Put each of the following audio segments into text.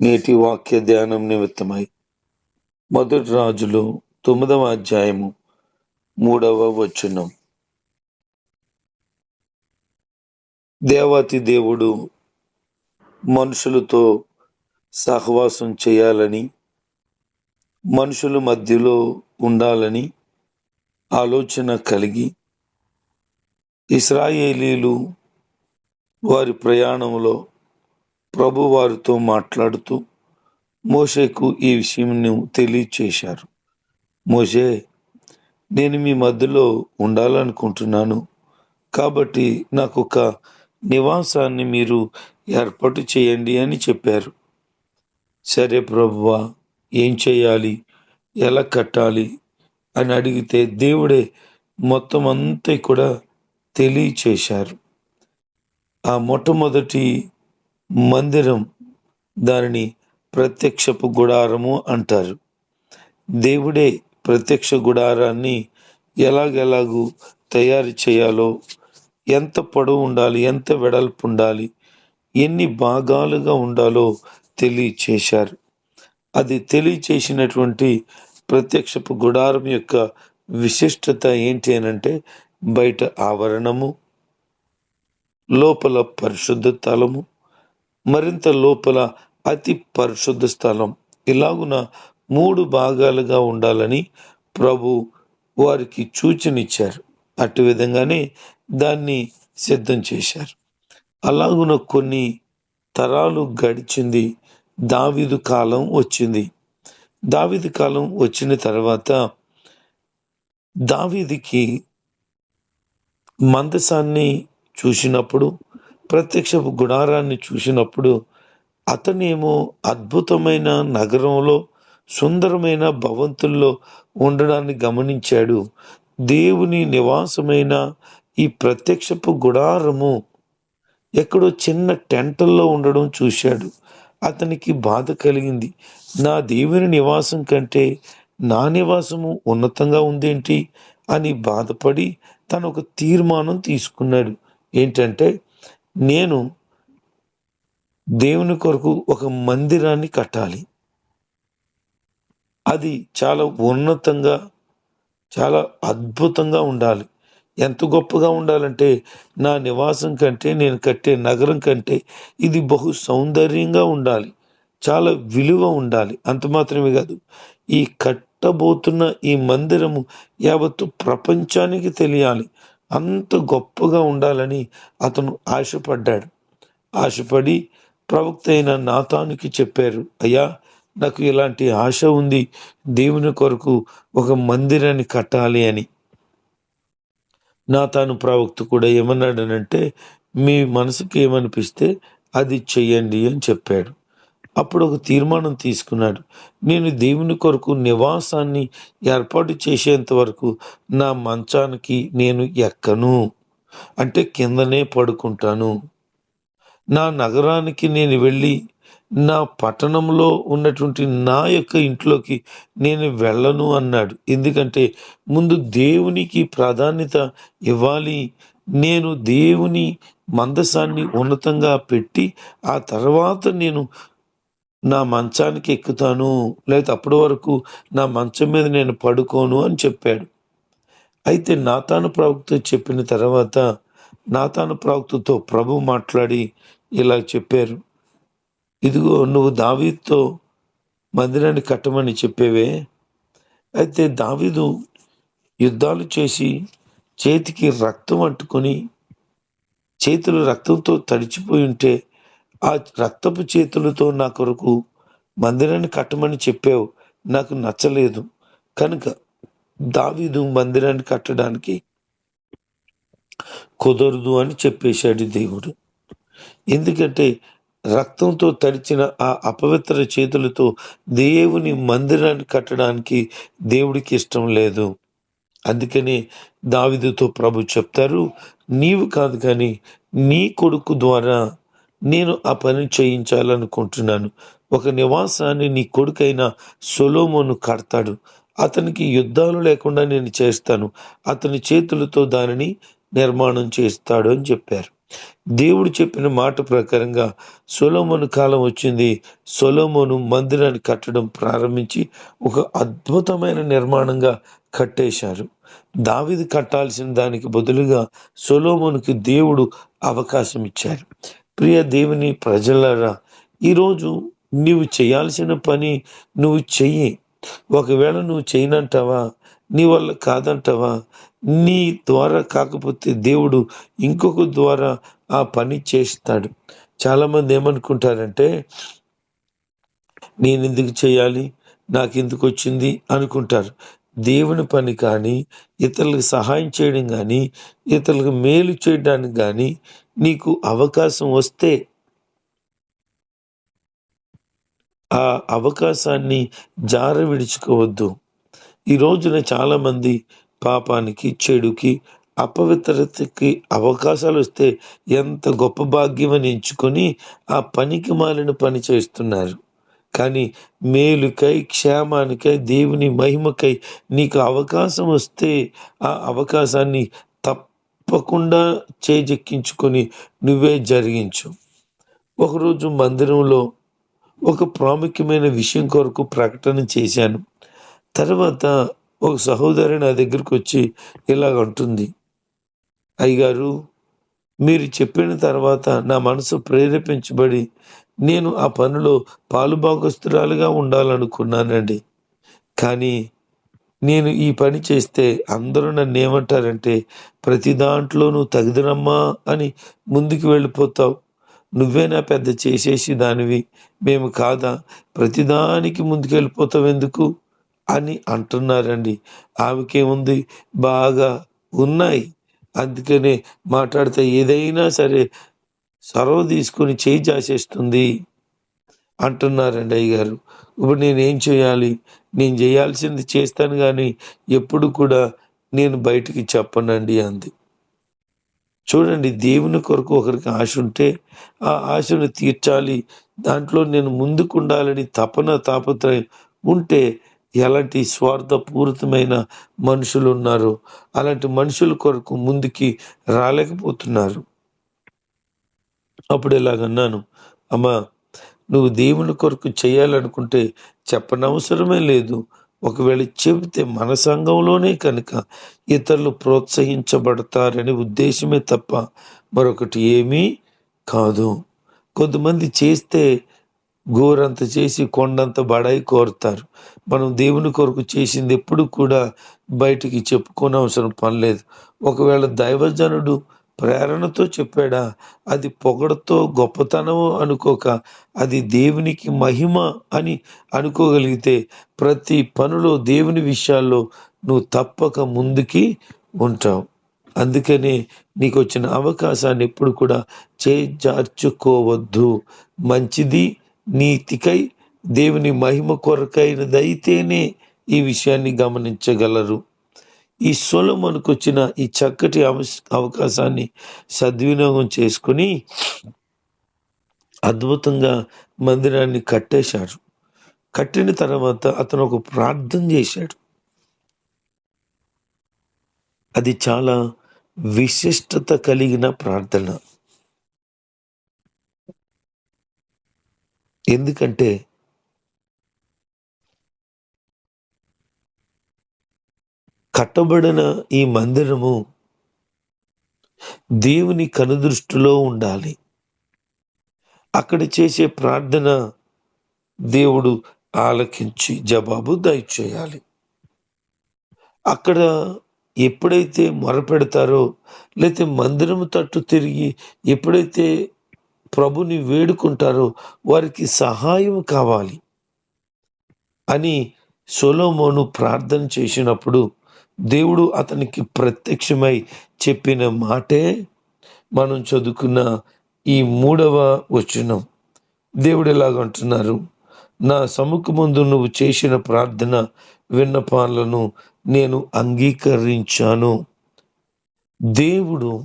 నేటి వాక్య ధ్యానం నిమిత్తమై మొదటి రాజులు తొమ్మిదవ అధ్యాయము మూడవ వచనం. దేవాతి దేవుడు మనుషులతో సహవాసం చేయాలని మనుషుల మధ్యలో ఉండాలని ఆలోచన కలిగి ఇస్రాయేలీలు వారి ప్రయాణంలో ప్రభు వారితో మాట్లాడుతూ మోషేకు ఈ విషయం తెలియచేశారు. మోషే నేను మీ మధ్యలో ఉండాలనుకుంటున్నాను. కాబట్టి నాకు ఒక నివాసాన్ని మీరు ఏర్పాటు చేయండి అని చెప్పారు. సరే ప్రభువా ఏం చేయాలి? ఎలా కట్టాలి? అని అడిగితే దేవుడే మొత్తం అంతా కూడా తెలియచేశారు. ఆ మొట్టమొదటి మందిరం దానిని ప్రత్యక్షపు గుడారము అంటారు. దేవుడే ప్రత్యక్ష గుడారాన్ని ఎలాగెలాగూ తయారు చేయాలో ఎంత పొడవు ఉండాలి ఎంత వెడల్పు ఉండాలి ఎన్ని భాగాలుగా ఉండాలో తెలియచేశారు. అది తెలియచేసినటువంటి ప్రత్యక్షపు గుడారం యొక్క విశిష్టత ఏంటి అనంటే బయట ఆవరణము లోపల పరిశుద్ధ తలము మరింత లోపల అతి పరిశుద్ధ స్థలం. ఇలాగున మూడు భాగాలుగా ఉండాలని ప్రభు వారికి సూచనిచ్చారు. అటు విధంగానే దాన్ని సిద్ధం చేశారు. అలాగున కొన్ని తరాలు గడిచింది. దావిదు కాలం వచ్చింది. దావిది కాలం వచ్చిన తర్వాత దావిదికి మందసాన్ని చూసినప్పుడు ప్రత్యక్ష గుడారాన్ని చూసినప్పుడు అతనేమో అద్భుతమైన నగరంలో సుందరమైన భవంతుల్లో ఉండడాన్ని గమనించాడు. దేవుని నివాసమైన ఈ ప్రత్యక్షపు గుడారము ఎక్కడో చిన్న టెంటల్లో ఉండడం చూశాడు. అతనికి బాధ కలిగింది. నా దేవుని నివాసం కంటే నా నివాసము ఉన్నతంగా ఉందేంటి అని బాధపడి తను ఒక తీర్మానం తీసుకున్నాడు. ఏంటంటే నేను దేవుని కొరకు ఒక మందిరాన్ని కట్టాలి. అది చాలా ఉన్నతంగా చాలా అద్భుతంగా ఉండాలి. ఎంత గొప్పగా ఉండాలంటే నా నివాసం కంటే నేను కట్టే నగరం కంటే ఇది బహు సౌందర్యంగా ఉండాలి. చాలా విలువ ఉండాలి. అంత మాత్రమే కాదు ఈ కట్టబోతున్న ఈ మందిరము యావత్తు ప్రపంచానికి తెలియాలి. అంత గొప్పగా ఉండాలని అతను ఆశపడ్డాడు. ఆశపడి ప్రవక్త అయిన నాతానికి చెప్పారు అయ్యా నాకు ఇలాంటి ఆశ ఉంది. దేవుని కొరకు ఒక మందిరాన్ని కట్టాలి అని. నాతాను ప్రవక్త కూడా ఏమన్నాడనంటే మీ మనసుకి ఏమనిపిస్తే అది చెయ్యండి అని చెప్పాడు. అప్పుడు ఒక తీర్మానం తీసుకున్నాడు. నేను దేవుని కొరకు నివాసాన్ని ఏర్పాటు చేసేంత వరకు నా మంచానికి నేను ఎక్కను. అంటే కిందనే పడుకుంటాను. నా నగరానికి నేను వెళ్ళి నా పట్టణంలో ఉన్నటువంటి నా యొక్క ఇంట్లోకి నేను వెళ్ళను అన్నాడు. ఎందుకంటే ముందు దేవునికి ప్రాధాన్యత ఇవ్వాలి. నేను దేవుని మందసాన్ని ఉన్నతంగా పెట్టి ఆ తర్వాత నేను నా మంచానికి ఎక్కుతాను లేదా అప్పటి వరకు నా మంచం మీద నేను పడుకోను అని చెప్పాడు. అయితే నాతాను ప్రవక్త చెప్పిన తర్వాత నాతాను ప్రవక్తతో ప్రభు మాట్లాడి ఇలా చెప్పారు. ఇదిగో నువ్వు దావీతో మందిరాన్ని కట్టమని చెప్పేవే. అయితే దావీదు యుద్ధాలు చేసి చేతికి రక్తం అంటుకొని చేతులు రక్తంతో తడిచిపోయి ఉంటే ఆ రక్తపు చేతులతో నా కొరకు మందిరాన్ని కట్టమని చెప్పావు. నాకు నచ్చలేదు. కనుక దావీదు మందిరాన్ని కట్టడానికి కుదరదు అని చెప్పేశాడు దేవుడు. ఎందుకంటే రక్తంతో తడిచిన ఆ అపవిత్ర చేతులతో దేవుని మందిరాన్ని కట్టడానికి దేవుడికి ఇష్టం లేదు. అందుకనే దావిదుతో ప్రభు చెప్తారు నీవు కాదు కానీ నీ కొడుకు ద్వారా నేను ఆ పని చేయించాలనుకుంటున్నాను. ఒక నివాసాన్ని నీ కొడుకైన సొలోమోను కడతాడు. అతనికి యుద్ధాలు లేకుండా నేను చేస్తాను. అతని చేతులతో దానిని నిర్మాణం చేస్తాడు అని చెప్పారు. దేవుడు చెప్పిన మాట ప్రకారంగా సొలోమోను కాలం వచ్చింది. సొలోమోను మందిరాన్ని కట్టడం ప్రారంభించి ఒక అద్భుతమైన నిర్మాణంగా కట్టేశారు. దావిది కట్టాల్సిన దానికి బదులుగా సొలోమోనుకి దేవుడు అవకాశం ఇచ్చారు. ప్రియ దేవుని ప్రజలరా ఈరోజు నీవు చేయాల్సిన పని నువ్వు చెయ్యి. ఒకవేళ నువ్వు చేయనంటావా నీ వల్ల కాదంటావా నీ ద్వారా కాకపోతే దేవుడు ఇంకొక ద్వారా ఆ పని చేస్తాడు. చాలామంది ఏమనుకుంటారంటే నేను ఎందుకు చేయాలి నాకు ఎందుకు వచ్చింది అనుకుంటారు. దేవుని పని కానీ ఇతరులకు సహాయం చేయడం కానీ ఇతరులకు మేలు చేయడానికి కానీ నీకు అవకాశం వస్తే ఆ అవకాశాన్ని జార విడుచుకోవద్దు. ఈ రోజున చాలామంది పాపానికి చెడుకి అపవిత్రతకి అవకాశాలు వస్తే ఎంత గొప్ప భాగ్యం అని ఎంచుకొని ఆ పనికి మాలిన పని చేస్తున్నారు. కానీ మేలుకై క్షేమానికై దేవుని మహిమకై నీకు అవకాశం వస్తే ఆ అవకాశాన్ని తప్పకుండా చేజెక్కించుకొని నువ్వే జరిగించు. ఒకరోజు మందిరంలో ఒక ప్రాముఖ్యమైన విషయం కొరకు ప్రకటన చేశాను. తర్వాత ఒక సహోదరి నా దగ్గరికి వచ్చి ఇలాగ ఉంటుంది అయ్యగారు మీరు చెప్పిన తర్వాత నా మనసు ప్రేరేపించబడి నేను ఆ పనిలో పాలుభాగస్తురాలుగా ఉండాలనుకున్నానండి. కానీ నేను ఈ పని చేస్తే అందరూ నన్ను ఏమంటారంటే ప్రతి దాంట్లోనూ తగిదనమ్మా అని ముందుకు వెళ్ళిపోతావు. నువ్వేనా పెద్ద చేసేసి దానివి. మేము కాదా? ప్రతిదానికి ముందుకు వెళ్ళిపోతావు ఎందుకు? అని అంటున్నారండి. ఆమెకేముంది? బాగా ఉన్నాయి. అందుకనే మాట్లాడితే ఏదైనా సరే సొరవ తీసుకొని చేయి చేసేస్తుంది అంటున్నారండి అయ్యగారు. ఇప్పుడు నేనేం చేయాలి? నేను చేయాల్సింది చేస్తాను కానీ ఎప్పుడు కూడా నేను బయటికి చెప్పనండి అంది. చూడండి దేవుని కొరకు ఒకరికి ఆశ ఉంటే ఆ ఆశను తీర్చాలి. దాంట్లో నేను ముందుకు ఉండాలని తపన తాపత్రయం ఉంటే ఎలాంటి స్వార్థపూరితమైన మనుషులు ఉన్నారు? అలాంటి మనుషుల కొరకు ముందుకి రాలేకపోతున్నారు. అప్పుడు ఇలాగన్నాను అమ్మా నువ్వు దేవుని కొరకు చేయాలనుకుంటే చెప్పనవసరమే లేదు. ఒకవేళ చెబితే మన సంఘంలోనే కనుక ఇతరులు ప్రోత్సహించబడతారనే ఉద్దేశమే తప్ప మరొకటి ఏమీ కాదు. కొంతమంది చేస్తే గోరంత చేసి కొండంత బడాయి కోరుతారు. మనం దేవుని కొరకు చేసింది ఎప్పుడు కూడా బయటికి చెప్పుకోనవసరం పనిలేదు ఒకవేళ దైవజనుడు ప్రేరణతో చెప్పాడా అది పొగడతో గొప్పతనం అనుకోక అది దేవునికి మహిమ అని అనుకోగలిగితే ప్రతి పనులో దేవుని విషయాల్లో నువ్వు తప్పక ముందుకి ఉంటావు. అందుకనే నీకు వచ్చిన అవకాశాన్ని ఎప్పుడు కూడా చేజార్చుకోవద్దు. మంచిది నీతికై దేవుని మహిమ కొరకైనదైతేనే ఈ విషయాన్ని గమనించగలరు. ఈ సొలమునకు వచ్చిన ఈ చక్కటి అవకాశాన్ని సద్వినియోగం చేసుకుని అద్భుతంగా మందిరాన్ని కట్టేశాడు. కట్టిన తర్వాత అతను ఒక ప్రార్థన చేశాడు. అది చాలా విశిష్టత కలిగిన ప్రార్థన. ఎందుకంటే కట్టబడిన ఈ మందిరము దేవుని కనుదృష్టిలో ఉండాలి. అక్కడ చేసే ప్రార్థన దేవుడు ఆలకించి జవాబు దయచేయాలి. అక్కడ ఎప్పుడైతే మొరపెడతారో లేకపోతే మందిరము తట్టు తిరిగి ఎప్పుడైతే ప్రభుని వేడుకుంటారో వారికి సహాయం కావాలి అని సొలోమోను ప్రార్థన చేసినప్పుడు దేవుడు అతనికి ప్రత్యక్షమై చెప్పిన మాటే మనం చదువుకున్న ఈ మూడవ వచనం. దేవుడు ఎలాగంటున్నారు నా సముఖ ముందు నువ్వు చేసిన ప్రార్థన విన్నపాలను నేను అంగీకరించాను. దేవుడు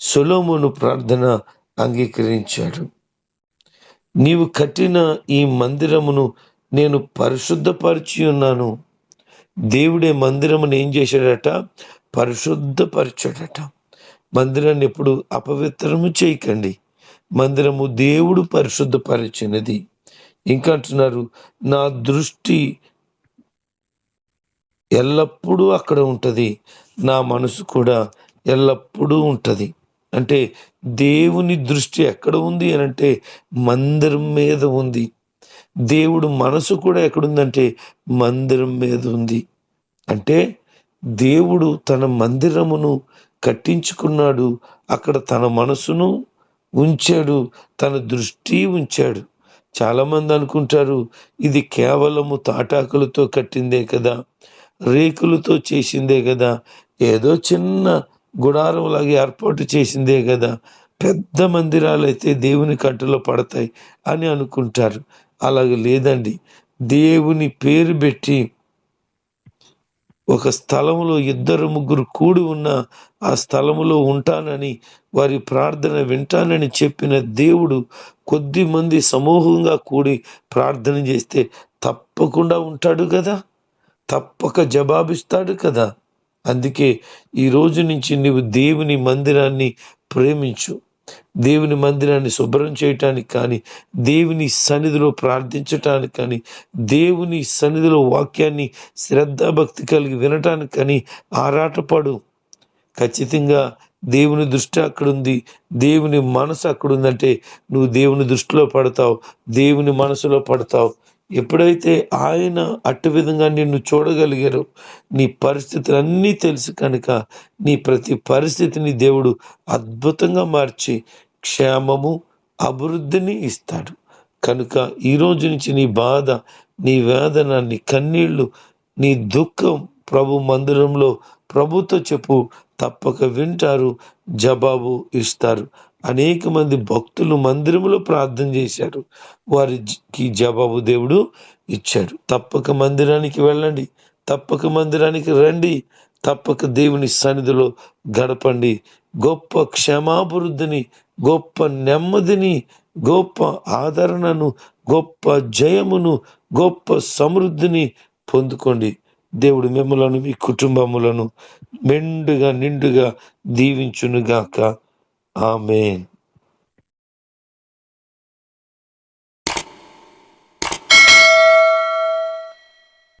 సొలోమును ప్రార్థన అంగీకరించాడు. నీవు కట్టిన ఈ మందిరమును నేను పరిశుద్ధపరిచి ఉన్నాను. దేవుడే మందిరమును ఏం చేశాడట? పరిశుద్ధపరిచాడట. మందిరాన్ని ఎప్పుడు అపవిత్రము చేయకండి. మందిరము దేవుడు పరిశుద్ధపరిచినది. ఇంకా అంటున్నారు నా దృష్టి ఎల్లప్పుడూ అక్కడ ఉంటుంది. నా మనసు కూడా ఎల్లప్పుడూ ఉంటుంది. అంటే దేవుని దృష్టి ఎక్కడ ఉంది అని అంటే మందిరం మీద ఉంది. దేవుడు మనసు కూడా ఎక్కడుందంటే మందిరం మీద ఉంది. అంటే దేవుడు తన మందిరమును కట్టించుకున్నాడు అక్కడ తన మనసును ఉంచాడు తన దృష్టి ఉంచాడు. చాలామంది అనుకుంటారు ఇది కేవలము తాటాకులతో కట్టిందే కదా రేకులతో చేసిందే కదా ఏదో చిన్న గుడారంలాగా ఏర్పాటు చేసిందే కదా పెద్ద మందిరాలు అయితే దేవుని కంటలో పడతాయి అని అనుకుంటారు. అలాగే లేదండి. దేవుని పేరు పెట్టి ఒక స్థలములో ఇద్దరు ముగ్గురు కూడి ఉన్న ఆ స్థలములో ఉంటానని వారి ప్రార్థన వింటానని చెప్పిన దేవుడు కొద్ది మంది సమూహంగా కూడి ప్రార్థన చేస్తే తప్పకుండా ఉంటాడు కదా? తప్పక జవాబిస్తాడు కదా? అందుకే ఈ రోజు నుంచి నువ్వు దేవుని మందిరాన్ని ప్రేమించు. దేవుని మందిరాన్ని శుభ్రం చేయటానికి కానీ దేవుని సన్నిధిలో ప్రార్థించటానికి కానీ దేవుని సన్నిధిలో వాక్యాన్ని శ్రద్ధాభక్తి కలిగి వినటానికి కానీ ఆరాటపడు. ఖచ్చితంగా దేవుని దృష్టి అక్కడుంది. దేవుని మనసు అక్కడుందంటే నువ్వు దేవుని దృష్టిలో పడతావు దేవుని మనసులో పడతావు. ఎప్పుడైతే ఆయన అట్టు విధంగా నిన్ను చూడగలిగారో నీ పరిస్థితులన్నీ తెలుసు కనుక నీ ప్రతి పరిస్థితిని దేవుడు అద్భుతంగా మార్చి క్షేమము అభివృద్ధిని ఇస్తాడు. కనుక ఈ రోజు నుంచి నీ బాధ నీ వేదన నీ కన్నీళ్ళు నీ దుఃఖం ప్రభు మందిరంలో ప్రభుతో చెప్పు తప్పక వింటారు జవాబు ఇస్తారు. అనేక మంది భక్తులు మందిరంలో ప్రార్థన చేశారు. వారికి జవాబు దేవుడు ఇచ్చాడు. తప్పక మందిరానికి వెళ్ళండి. తప్పక మందిరానికి రండి. తప్పక దేవుని సన్నిధిలో గడపండి. గొప్ప క్షమాభివృద్ధిని గొప్ప నెమ్మదిని గొప్ప ఆదరణను గొప్ప జయమును గొప్ప సమృద్ధిని పొందుకోండి. దేవుడు మిమ్మలను మీ కుటుంబములను మెండుగా నిండుగా దీవించునుగాక. Amen.